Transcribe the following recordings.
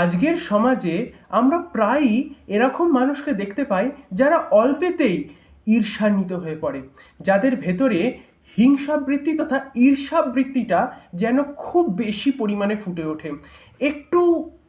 আজকের সমাজে আমরা প্রায়ই এরকম মানুষকে দেখতে পাই যারা অল্পেতেই ঈর্ষান্বিত হয়ে পড়ে। যাদের ভেতরে হিংসাবৃত্তি তথা ঈর্ষাবৃত্তিটা যেন খুব বেশি পরিমাণে ফুটে ওঠে। একটু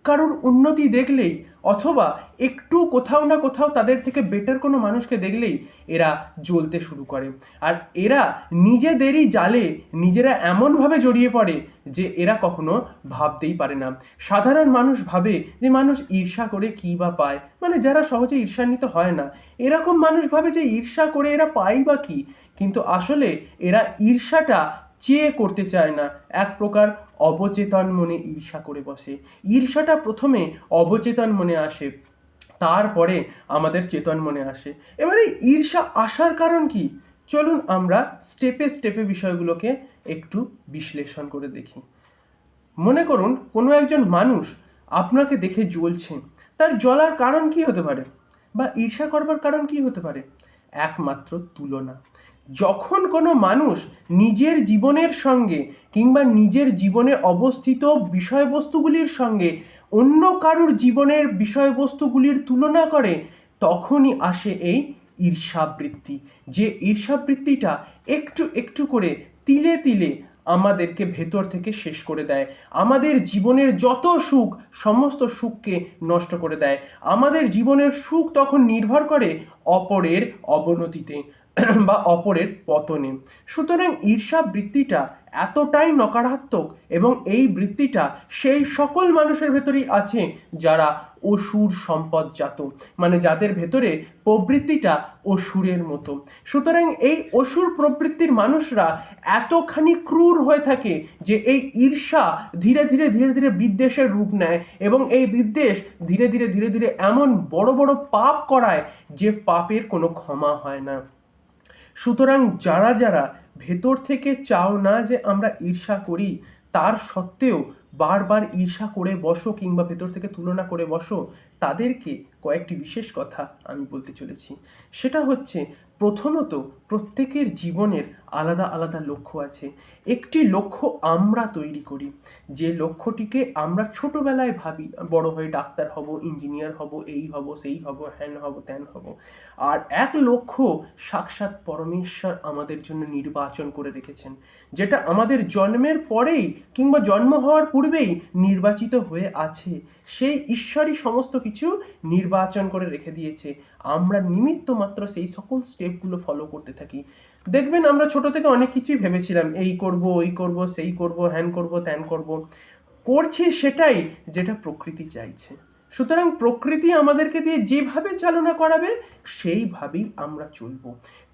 কারোর উন্নতি দেখলেই অথবা একটু কোথাও না কোথাও তাদের থেকে বেটার কোনো মানুষকে দেখলেই এরা জ্বলতে শুরু করে। আর এরা নিজেদেরই জালে নিজেরা এমনভাবে জড়িয়ে পড়ে যে এরা কখনো ভাবতেই পারে না। সাধারণ মানুষ ভাবে যে মানুষ ঈর্ষা করে কী বা পায় মানে যারা সহজে ঈর্ষান্বিত হয় না। এরকম মানুষ ভাবে যে ঈর্ষা করে এরা পায় বা কী, কিন্তু আসলে এরা ঈর্ষাটা চেয়ে করতে চায় না। এক প্রকার অবচেতন মনে ঈর্ষা করে বসে। ঈর্ষাটা প্রথমে অবচেতন মনে আসে, তারপরে আমাদের চেতন মনে আসে। এবারে ঈর্ষা আসার কারণ কি? চলুন আমরা স্টেপে স্টেপে বিষয়গুলোকে একটু বিশ্লেষণ করে দেখি। মনে করুন, কোনো একজন মানুষ আপনাকে দেখে জ্বলছে। তার জ্বলার কারণ কি হতে পারে? বা ঈর্ষা করবার কারণ কি হতে পারে? একমাত্র তুলনা। যখন কোনো মানুষ নিজের জীবনের সঙ্গে কিংবা নিজের জীবনে অবস্থিত বিষয়বস্তুগুলির সঙ্গে অন্য কারুর জীবনের বিষয়বস্তুগুলির তুলনা করে, তখনই আসে এই ঈর্ষাবৃত্তি। যে ঈর্ষাবৃত্তিটা একটু একটু করে তিলে তিলে আমাদেরকে ভেতর থেকে শেষ করে দেয়। আমাদের জীবনের যত সুখ, সমস্ত সুখকে নষ্ট করে দেয়। আমাদের জীবনের সুখ তখন নির্ভর করে অপরের অবনতিতে। বা অপরের পতনে। সুতরাং ঈর্ষা বৃত্তিটা এতটাই নকারাত্মক এবং এই বৃত্তিটা সেই সকল মানুষের ভেতরেই আছে যারা অসুর সম্পদজাত মানে যাদের ভেতরে প্রবৃত্তিটা অসুরের মতো। সুতরাং এই অসুর প্রবৃত্তির মানুষরা এতখানি ক্রূর হয়ে থাকে যে এই ঈর্ষা ধীরে ধীরে ধীরে ধীরে বিদ্বেষের রূপ নেয় এবং এই বিদ্বেষ ধীরে ধীরে ধীরে ধীরে এমন বড় বড় পাপ করায় যে পাপের কোনো ক্ষমা হয় না। সুতরাং যারা যারা ভেতর থেকে চাও না যে আমরা ঈর্ষা করি, তার সত্ত্বেও বারবার ঈর্ষা করে বসো কিংবা ভেতর থেকে তুলনা করে বসো, তাদেরকে কয়েকটি বিশেষ কথা আমি বলতে চলেছি। সেটা হচ্ছে, প্রথমত প্রত্যেকের জীবনের আলাদা আলাদা লক্ষ্য আছে। একটি লক্ষ্য আমরা তৈরি করি। যে লক্ষ্যটিকে আমরা ছোটবেলায় ভাবি, বড় হয়ে ডাক্তার হব, ইঞ্জিনিয়ার হব, এই হব, সেই হব, হ্যান হব, ত্যান হব। আর এক লক্ষ্য সাক্ষাৎ পরমেশ্বর আমাদের জন্য নির্বাচন করে রেখেছেন, যেটা আমাদের জন্মের পরেই কিংবা জন্ম হওয়ার পূর্বেই নির্বাচিত হয়ে আছে। সেই ঈশ্বরই সমস্ত কিছু নির্বাচন করে রেখে দিয়েছে। আমরা নিমিত্ত মাত্র সেই সকল স্টেপগুলো ফলো করতে থাকি। দেখবেন আমরা ছোট থেকে অনেক কিছুই ভেবেছিলাম, এই করব, ওই করব, সেই করব, হ্যান করব, ত্যান করব। করছি সেটাই যেটা প্রকৃতি চাইছে। সুতরাং প্রকৃতি আমাদেরকে দিয়ে যেভাবে চালনা করাবে, সেইভাবেই আমরা চলব।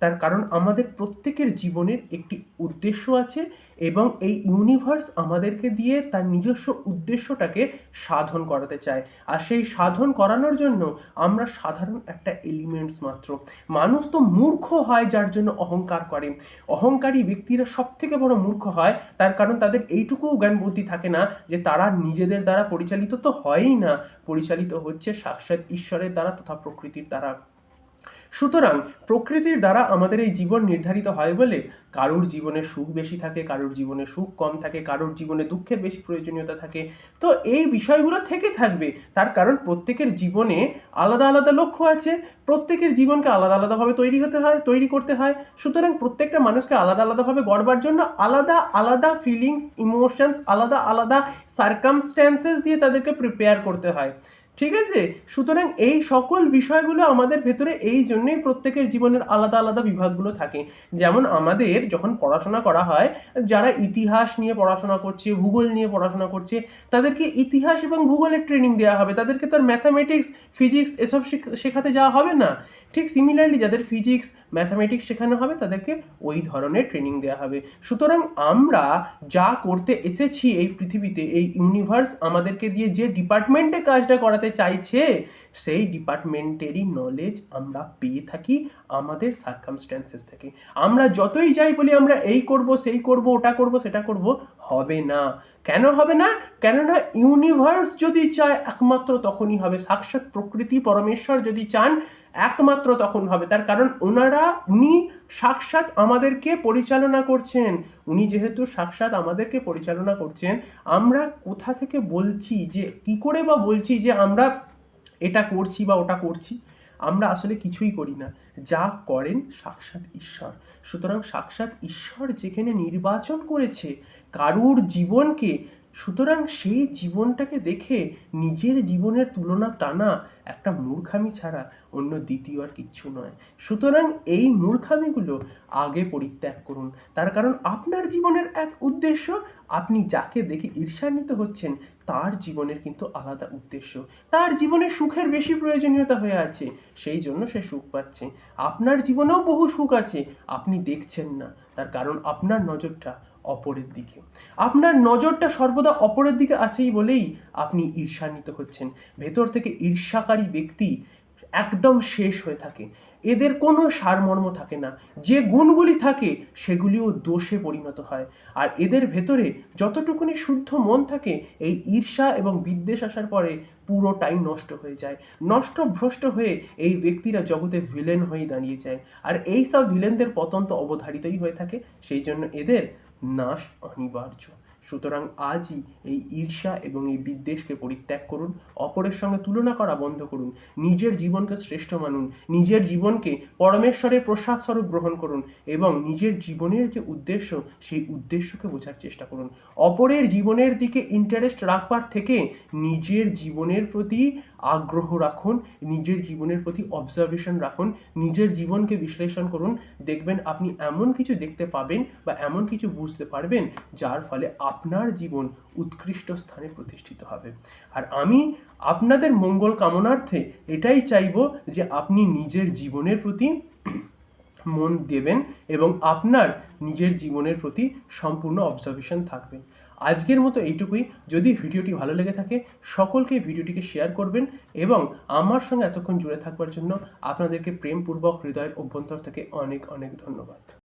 তার কারণ আমাদের প্রত্যেকের জীবনের একটি উদ্দেশ্য আছে এবং এই ইউনিভার্স আমাদেরকে দিয়ে তার নিজস্ব উদ্দেশ্যটাকে সাধন করাতে চায়। আর সেই সাধন করানোর জন্য আমরা সাধারণ একটা এলিমেন্টস মাত্র। মানুষ তো মূর্খ হয় যার জন্য অহংকার করে। অহংকারী ব্যক্তিরা সব থেকে বড় মূর্খ হয়, তার কারণ তাদের এইটুকুও জ্ঞান বুদ্ধি থাকে না যে তারা নিজেদের দ্বারা পরিচালিত তো হয়ই না। পরিচালিত হচ্ছে সাক্ষাৎ ঈশ্বরের দ্বারা তথা প্রকৃতির দ্বারা। সুতরাং প্রকৃতির দ্বারা আমাদের এই জীবন নির্ধারিত হয় বলে কারোর জীবনে সুখ বেশি থাকে, কারোর জীবনে সুখ কম থাকে, কারোর জীবনে দুঃখের বেশি প্রয়োজনীয়তা থাকে। তো এই বিষয়গুলো থেকে থাকবে। তার কারণ প্রত্যেকের জীবনে আলাদা আলাদা লক্ষ্য আছে, প্রত্যেকের জীবনকে আলাদা আলাদাভাবে তৈরি হতে হয়, তৈরি করতে হয়। সুতরাং প্রত্যেকটা মানুষকে আলাদা আলাদাভাবে গড়বার জন্য আলাদা আলাদা ফিলিংস ইমোশনস আলাদা আলাদা সার্কামস্ট্যান্সেস দিয়ে তাদেরকে প্রিপেয়ার করতে হয়। ঠিক আছে? সুতরাং এই সকল বিষয়গুলো আমাদের ভেতরে এই জন্যই প্রত্যেকের জীবনের আলাদা আলাদা বিভাগগুলো থাকে। যেমন আমাদের যখন পড়াশোনা করা হয়, যারা ইতিহাস নিয়ে পড়াশোনা করছে, ভূগোল নিয়ে পড়াশোনা করছে, তাদেরকে ইতিহাস এবং ভূগোলের ট্রেনিং দেওয়া হবে। তাদেরকে তো আর ম্যাথামেটিক্স ফিজিক্স এসব শেখ- শেখাতে যাওয়া হবে না। ঠিক সিমিলারলি যাদের ফিজিক্স ম্যাথামেটিক্স শেখানো হবে, তাদেরকে ওই ধরনের ট্রেনিং দেওয়া হবে। সুতরাং আমরা যা করতে এসেছি এই পৃথিবীতে, এই ইউনিভার্স আমাদেরকে দিয়ে যে ডিপার্টমেন্টে কাজটা করাতে চাইছে, সেই ডিপার্টমেন্টেরই নলেজ আমরা পেয়ে থাকি আমাদের সার্কামস্ট্যান্সেস থেকে। আমরা যতই যাই বলি আমরা এই করব, সেই করব, ওটা করব, সেটা করব হবে না। কেন হবে না? কেননা ইউনিভার্স যদি চায়, একমাত্র তখনই হবে। সাক্ষাৎ প্রকৃতি পরমেশ্বর যদি চান, একমাত্র তখন হবে। তার কারণ ওনারা, উনি সাক্ষাৎ আমাদেরকে পরিচালনা করছেন। উনি যেহেতু সাক্ষাৎ আমাদেরকে পরিচালনা করছেন, আমরা কোথা থেকে বলছি যে, কি করে বা বলছি যে, আমরা এটা করছি বা ওটা করছি? আমরা আসলে কিছুই করি না। যা করেন সাক্ষাৎ ঈশ্বর। সুতরাং সাক্ষাৎ ঈশ্বর যেখানে নির্বাচন করেছে, কারুর জীবনকে সুতরাং সেই জীবনটাকে দেখে নিজের জীবনের তুলনা টানা একটা মূর্খামি ছাড়া অন্য দ্বিতীয় আর কিচ্ছু নয়। সুতরাং এই মূর্খামিগুলো আগে পরিত্যাগ করুন। তার কারণ আপনার জীবনের এক উদ্দেশ্য, আপনি যাকে দেখে ঈর্ষান্বিত হচ্ছেন, তার জীবনের কিন্তু আলাদা উদ্দেশ্য। তার জীবনে সুখের বেশি প্রয়োজনীয়তা হয়ে আছে, সেই জন্য সে সুখ পাচ্ছে। আপনার জীবনেও বহু সুখ আছে, আপনি দেখছেন না। তার কারণ আপনার নজরটা অপরের দিকে। আপনার নজরটা সর্বদা অপরের দিকে আছেই বলেই আপনি ঈর্ষান্বিত হচ্ছেন। ভেতর থেকে ঈর্ষাকারী ব্যক্তি একদম শেষ হয়ে থাকে। এদের কোনো সারমর্ম থাকে না। যে গুণগুলি থাকে, সেগুলিও দোষে পরিণত হয়। আর এদের ভেতরে যতটুকুনি শুদ্ধ মন থাকে, এই ঈর্ষা এবং বিদ্বেষ আসার পরে পুরোটাই নষ্ট হয়ে যায়। নষ্ট ভ্রষ্ট হয়ে এই ব্যক্তিরা জগতে ভিলেন হয়ে দাঁড়িয়ে যায়। আর এই সব ভিলেনদের পতন তো অবধারিতই হয়ে থাকে। সেই জন্য এদের наш огніварчо. সুতরাং আজই এই ঈর্ষা এবং এই বিদ্বেষকে পরিত্যাগ করুন, অপরের সঙ্গে তুলনা করা বন্ধ করুন, নিজের জীবনকে শ্রেষ্ঠ মানুন, নিজের জীবনকে পরমেশ্বরের প্রসাদ স্বরূপ গ্রহণ করুন এবং নিজের জীবনের যে উদ্দেশ্য, সেই উদ্দেশ্যকে বোঝার চেষ্টা করুন। অপরের জীবনের দিকে ইন্টারেস্ট রাখবার থেকে নিজের জীবনের প্রতি আগ্রহ রাখুন, নিজের জীবনের প্রতি অবজারভেশন রাখুন, নিজের জীবনকে বিশ্লেষণ করুন। দেখবেন আপনি এমন কিছু দেখতে পাবেন বা এমন কিছু বুঝতে পারবেন, যার ফলে আপনার জীবন উৎকৃষ্ট স্থানে প্রতিষ্ঠিত হবে। আর আমি আপনাদের মঙ্গল কামনার্থে এটাই চাইব যে আপনি নিজের জীবনের প্রতি মন দেবেন এবং আপনার নিজের জীবনের প্রতি সম্পূর্ণ অবজারভেশন থাকবেন। আজকের মতো এইটুকুই। যদি ভিডিওটি ভালো লেগে থাকে, সকলকে ভিডিওটিকে শেয়ার করবেন এবং আমার সঙ্গে এতক্ষণ জুড়ে থাকবার জন্য আপনাদেরকে প্রেমপূর্বক হৃদয়ের অভ্যন্তর থেকে অনেক অনেক ধন্যবাদ।